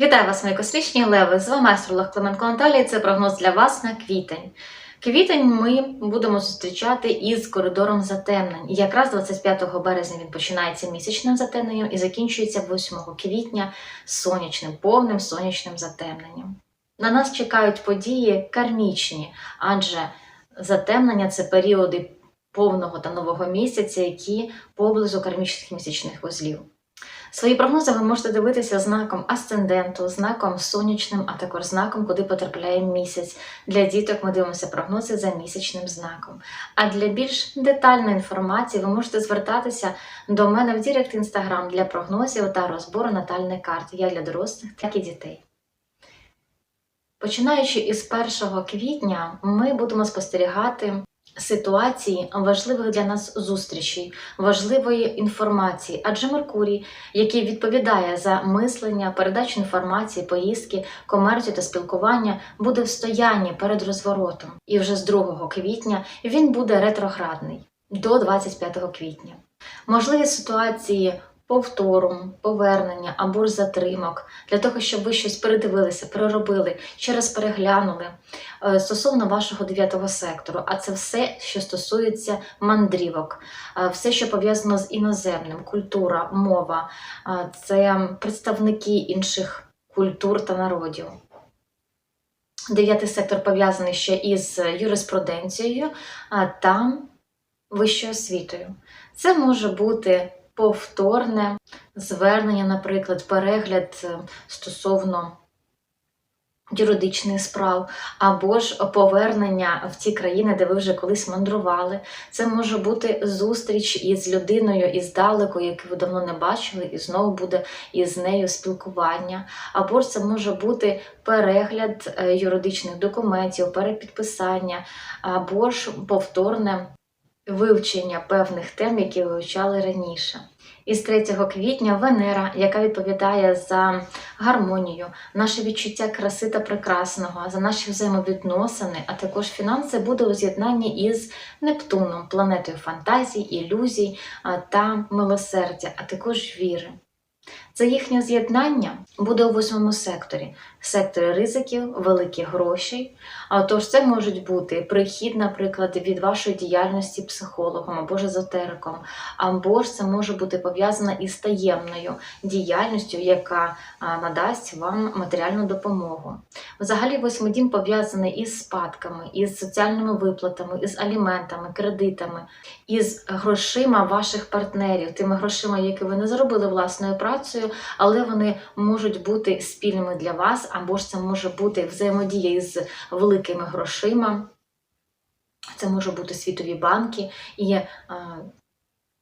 Вітаю вас, мої космічні леви! З вами астролог Клименко Наталія. Це прогноз для вас на квітень. Квітень ми будемо зустрічати із коридором затемнень. І якраз 25 березня він починається місячним затемненням і закінчується 8 квітня сонячним, повним сонячним затемненням. На нас чекають події кармічні, адже затемнення це періоди повного та нового місяця, які поблизу кармічних місячних вузлів. Свої прогнози ви можете дивитися знаком асценденту, знаком сонячним, а також знаком, куди потрапляє місяць. Для діток ми дивимося прогнози за місячним знаком. А для більш детальної інформації ви можете звертатися до мене в Дірект Інстаграм для прогнозів та розбору натальних карт, як для дорослих, так і дітей. Починаючи із 1 квітня, ми будемо спостерігати ситуації важливих для нас зустрічей, важливої інформації, адже Меркурій, який відповідає за мислення, передачу інформації, поїздки, комерцію та спілкування, буде в стоянні перед розворотом. І вже з 2 квітня він буде ретроградний до 25 квітня. Можливі ситуації повтору, повернення або ж затримок для того, щоб ви щось передивилися, переробили, ще раз переглянули е, стосовно вашого дев'ятого сектору. А це все, що стосується мандрівок, е, все, що пов'язано з іноземним, культура, мова, е, це представники інших культур та народів. Дев'ятий сектор пов'язаний ще із юриспруденцією та вищою освітою. Це може бути повторне звернення, наприклад, перегляд е, стосовно юридичних справ, або ж повернення в ті країни, де ви вже колись мандрували. Це може бути зустріч із людиною іздалеку, яку ви давно не бачили, і знову буде із нею спілкування. Або ж це може бути перегляд е, юридичних документів, перепідписання, або ж повторне вивчення певних тем, які вивчали раніше. Із 3 квітня Венера, яка відповідає за гармонію, наше відчуття краси та прекрасного, за наші взаємовідносини, а також фінанси, буде у з'єднанні із Нептуном, планетою фантазій, ілюзій та милосердя, а також віри. Це їхнє з'єднання буде у восьмому секторі, секторі ризиків, великих грошей. А тож це можуть бути прихід, наприклад, від вашої діяльності психологом або ж езотериком, або ж це може бути пов'язано із таємною діяльністю, яка надасть вам матеріальну допомогу. Взагалі, восьмий дім пов'язаний із спадками, із соціальними виплатами, із аліментами, кредитами, із грошима ваших партнерів, тими грошима, які ви не заробили власною працею, але вони можуть бути спільними для вас, або ж це може бути взаємодія із великими грошима. Це може бути світові банки, і а,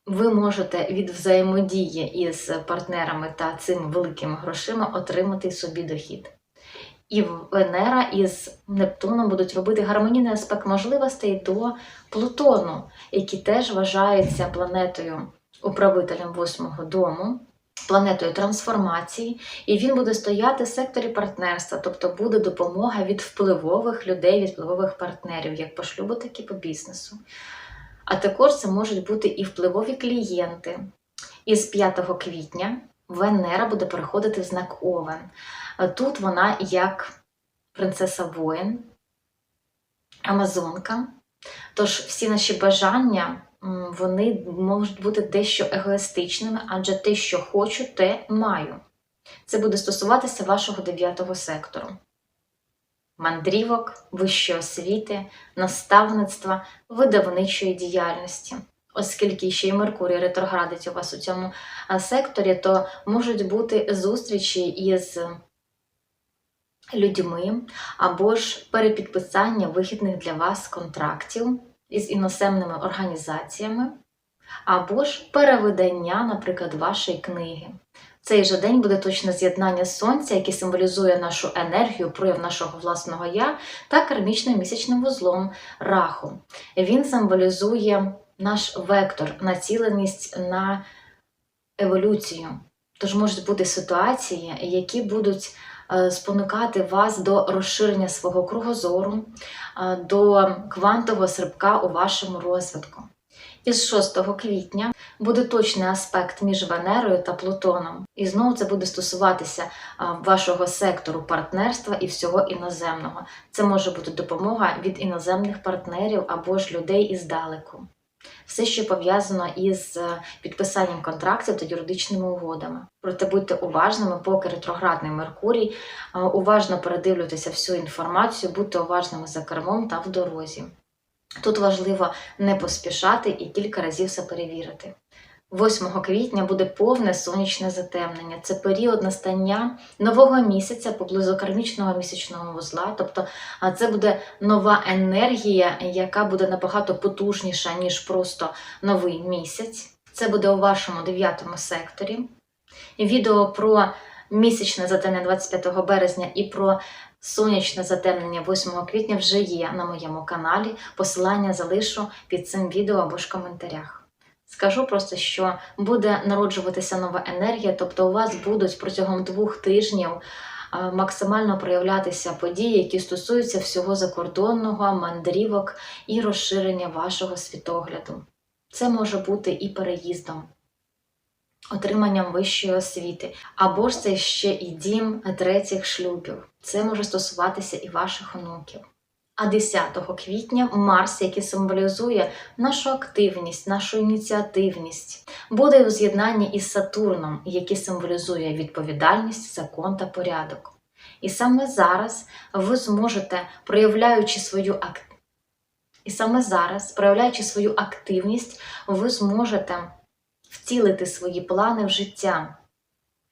ви можете від взаємодії із партнерами та цими великими грошима отримати собі дохід. І Венера із Нептуном будуть робити гармонійний аспект можливостей до Плутону, який теж вважається планетою управителем восьмого дому, планетою трансформації, і він буде стояти в секторі партнерства, тобто буде допомога від впливових людей, від впливових партнерів, як по шлюбу, так і по бізнесу. А також це можуть бути і впливові клієнти. Із 5 квітня Венера буде переходити в знак Овен. Тут вона як принцеса воїн, Амазонка. Тож всі наші бажання вони можуть бути дещо егоїстичними, адже те, що хочу, те маю. Це буде стосуватися вашого дев'ятого сектору. Мандрівок, вищої освіти, наставництва, видавничої діяльності. Оскільки ще й Меркурій ретроградить у вас у цьому секторі, то можуть бути зустрічі із людьми або ж перепідписання вигідних для вас контрактів із іноземними організаціями, або ж перевидання, наприклад, вашої книги. Цей же день буде точне з'єднання сонця, яке символізує нашу енергію, прояв нашого власного я, та кармічним місячним вузлом раху. Він символізує наш вектор, націленість на еволюцію. Тож можуть бути ситуації, які будуть спонукати вас до розширення свого кругозору, е, до квантового стрибка у вашому розвитку. Із 6 квітня буде точний аспект між Венерою та Плутоном. І знову це буде стосуватися вашого сектору партнерства і всього іноземного. Це може бути допомога від іноземних партнерів або ж людей іздалеку. Все, що пов'язано із е, підписанням контрактів та юридичними угодами. Проте будьте уважними, поки ретроградний Меркурій, е, уважно передивлюйтеся всю інформацію, будьте уважними за кермом та в дорозі. Тут важливо не поспішати і кілька разів все перевірити. 8 квітня буде повне сонячне затемнення. Це період настання нового місяця поблизу кармічного місячного вузла. Тобто це буде нова енергія, яка буде набагато потужніша, ніж просто новий місяць. Це буде у вашому дев'ятому секторі. Відео про місячне затемнення 25 березня і про сонячне затемнення 8 квітня вже є на моєму каналі. Посилання залишу під цим відео або ж в коментарях. Скажу просто, що буде народжуватися нова енергія, тобто у вас будуть протягом двох тижнів максимально проявлятися події, які стосуються всього закордонного, мандрівок і розширення вашого світогляду. Це може бути і переїздом, отриманням вищої освіти, або ж це ще і дім третіх шлюбів. Це може стосуватися і ваших онуків. А 10 квітня Марс, який символізує нашу активність, нашу ініціативність, буде у з'єднанні із Сатурном, який символізує відповідальність, закон та порядок. І саме зараз ви зможете, проявляючи свою активність, і саме зараз, проявляючи свою активність, ви зможете втілити свої плани в життя.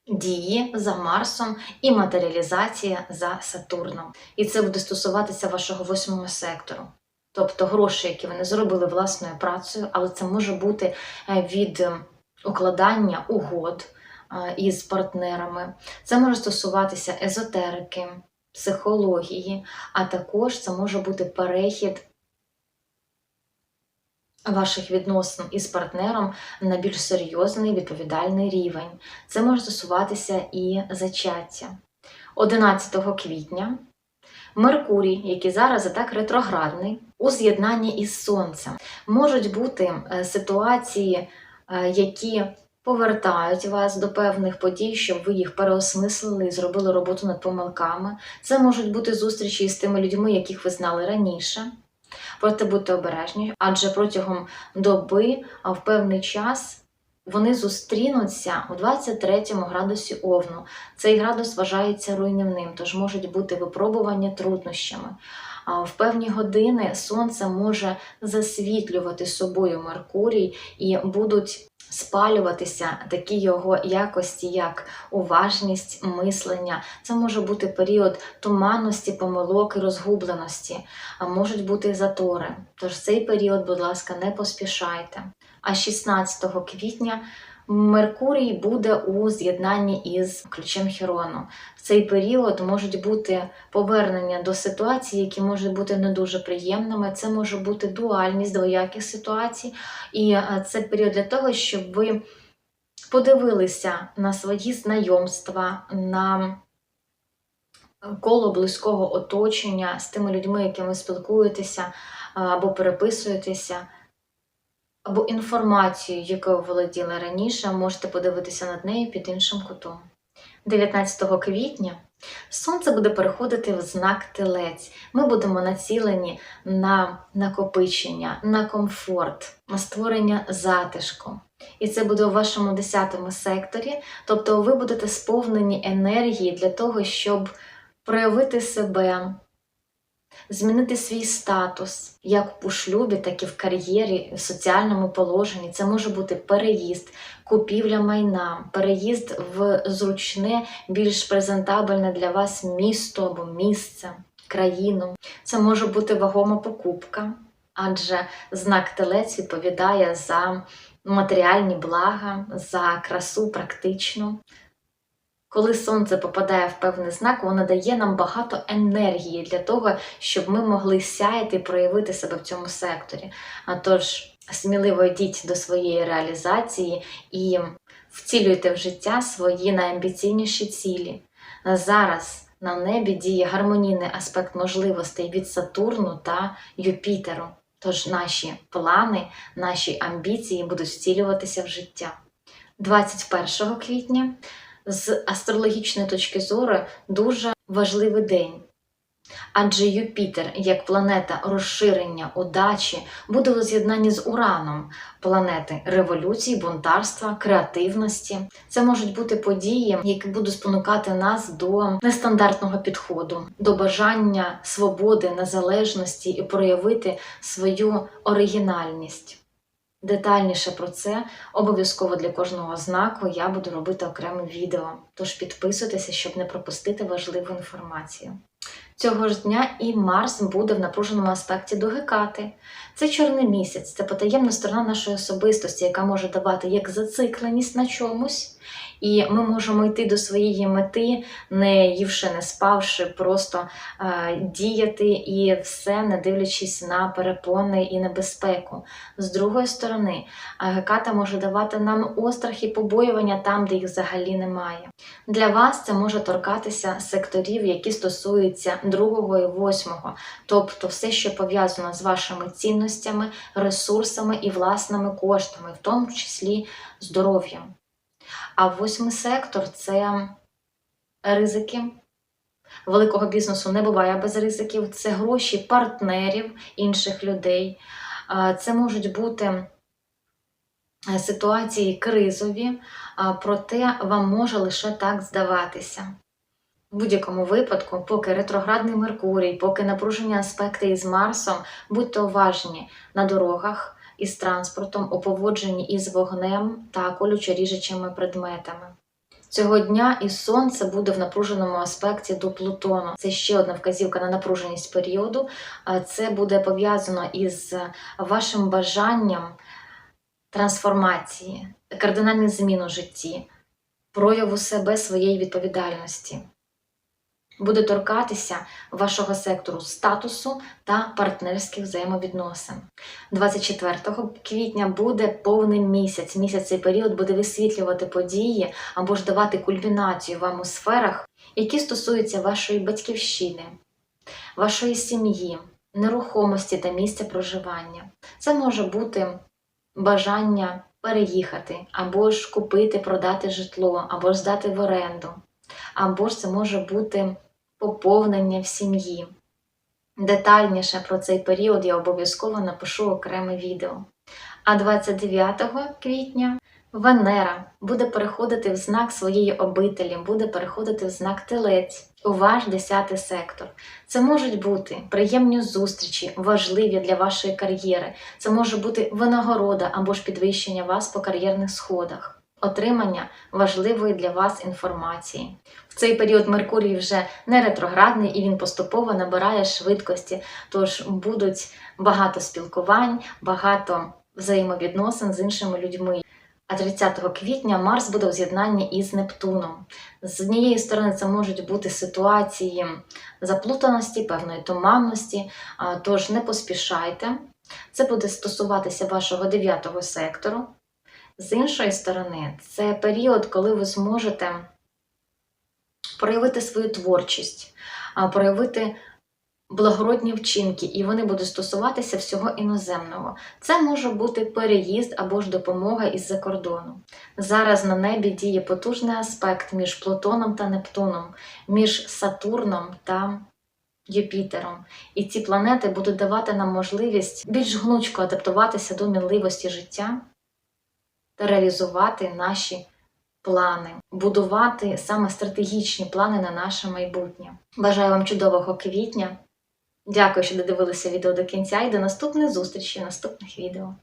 Дії за Марсом і матеріалізація за Сатурном. І це буде стосуватися вашого восьмого сектору. Тобто гроші, які ви не зробили власною працею, але це може бути е, від е, укладання угод е, із партнерами. Це може стосуватися езотерики, психології, а також це може бути перехід ваших відносин із партнером на більш серйозний відповідальний рівень. Це може стосуватися і зачаття. 11 квітня Меркурій, який зараз і так ретроградний, у з'єднанні із Сонцем, можуть бути е, ситуації, е, які повертають вас до певних подій, щоб ви їх переосмислили і зробили роботу над помилками. Це можуть бути зустрічі із тими людьми, яких ви знали раніше. Проте будьте обережні, адже протягом доби, в певний час вони зустрінуться у 23 градусі Овну. Цей градус вважається руйнівним, тож можуть бути випробування труднощами. В певні години сонце може засвітлювати собою Меркурій і будуть спалюватися такі його якості, як уважність, мислення. Це може бути період туманності, помилок і розгубленості, а можуть бути затори. Тож цей період, будь ласка, не поспішайте. А 16 квітня Меркурій буде у з'єднанні із ключем Хірону. В цей період можуть бути повернення до ситуацій, які можуть бути не дуже приємними. Це може бути дуальність двояких ситуацій. І е, це період для того, щоб ви подивилися на свої знайомства, на коло близького оточення з тими людьми, якими спілкуєтеся е, або переписуєтеся або інформацію, якою володіли раніше, можете подивитися над нею під іншим кутом. 19 квітня сонце буде переходити в знак телець. Ми будемо націлені на накопичення, на комфорт, на створення затишку. І це буде у вашому 10 секторі, тобто ви будете сповнені енергії для того, щоб проявити себе, змінити свій статус як у шлюбі, так і в кар'єрі, в соціальному положенні. Це може бути переїзд, купівля майна, переїзд в зручне, більш презентабельне для вас місто або місце, країну. Це може бути вагома покупка, адже знак телець відповідає за матеріальні блага, за красу практичну. Коли сонце попадає в певний знак, воно дає нам багато енергії для того, щоб ми могли сяяти і проявити себе в цьому секторі. А тож сміливо йдіть до своєї реалізації і втілюйте в життя свої найамбіційніші цілі. Зараз на небі діє гармонійний аспект можливостей від Сатурну та Юпітеру. Тож наші плани, наші амбіції будуть втілюватися в життя. 21 квітня з астрологічної точки зору дуже важливий день. Адже Юпітер, як планета розширення, удачі, буде у з'єднанні з Ураном, планети революції, бунтарства, креативності. Це можуть бути події, які будуть спонукати нас до нестандартного підходу, до бажання свободи, незалежності і проявити свою оригінальність. Детальніше про це обов'язково для кожного знаку я буду робити окреме відео. Тож підписуйтеся, щоб не пропустити важливу інформацію. Цього ж дня і Марс буде в напруженому аспекті до Гекати. Це чорний місяць, це потаємна сторона нашої особистості, яка може давати як зацикленість на чомусь, і ми можемо йти до своєї мети, не ївши, не спавши, просто е, діяти і все, не дивлячись на перепони і небезпеку. З другої сторони, Геката може давати нам острах і побоювання там, де їх взагалі немає. Для вас це може торкатися секторів, які стосуються другого і восьмого, тобто все, що пов'язано з вашими цінностями, ресурсами і власними коштами, в тому числі здоров'ям. А восьмий сектор це ризики. Великого бізнесу не буває без ризиків. Це гроші партнерів інших людей. Це можуть бути е, ситуації кризові, проте вам може лише так здаватися. В будь-якому випадку, поки ретроградний Меркурій, поки напружені аспекти із Марсом, будьте уважні на дорогах із транспортом, у поводженні із вогнем та колючо-ріжучими предметами. Цього дня і сонце буде в напруженому аспекті до Плутону. Це ще одна вказівка на напруженість періоду. Це буде пов'язано із вашим бажанням трансформації, кардинальних змін у житті, прояву себе своєї відповідальності. Буде торкатися вашого сектору статусу та партнерських взаємовідносин. 24 квітня буде повний місяць. Місяць цей період буде висвітлювати події або ж давати кульмінацію вам у сферах, які стосуються вашої батьківщини, вашої сім'ї, нерухомості та місця проживання. Це може бути бажання переїхати, або ж купити, продати житло, або ж здати в оренду, або ж це може бути поповнення в сім'ї. Детальніше про цей період я обов'язково напишу окреме відео. А 29 квітня Венера буде переходити в знак своєї обителі, буде переходити в знак телець у ваш 10 сектор. Це можуть бути приємні зустрічі, важливі для вашої кар'єри. Це може бути винагорода або ж підвищення вас по кар'єрних сходах. Отримання важливої для вас інформації. В цей період Меркурій вже не ретроградний і він поступово набирає швидкості, тож будуть багато спілкувань, багато взаємовідносин з іншими людьми. А 30 квітня Марс буде у з'єднанні із Нептуном. З однієї сторони, це можуть бути ситуації заплутаності, певної туманності, тож не поспішайте. Це буде стосуватися вашого 9 сектору. З іншої сторони, це період, коли ви зможете проявити свою творчість, проявити благородні вчинки, і вони будуть стосуватися всього іноземного. Це може бути переїзд або ж допомога із-за кордону. Зараз на небі діє потужний аспект між Плутоном та Нептуном, між Сатурном та Юпітером. І ці планети будуть давати нам можливість більш гнучко адаптуватися до мінливості життя та реалізувати наші плани, будувати саме стратегічні плани на наше майбутнє. Бажаю вам чудового квітня! Дякую, що додивилися відео до кінця і до наступних зустрічей наступних відео.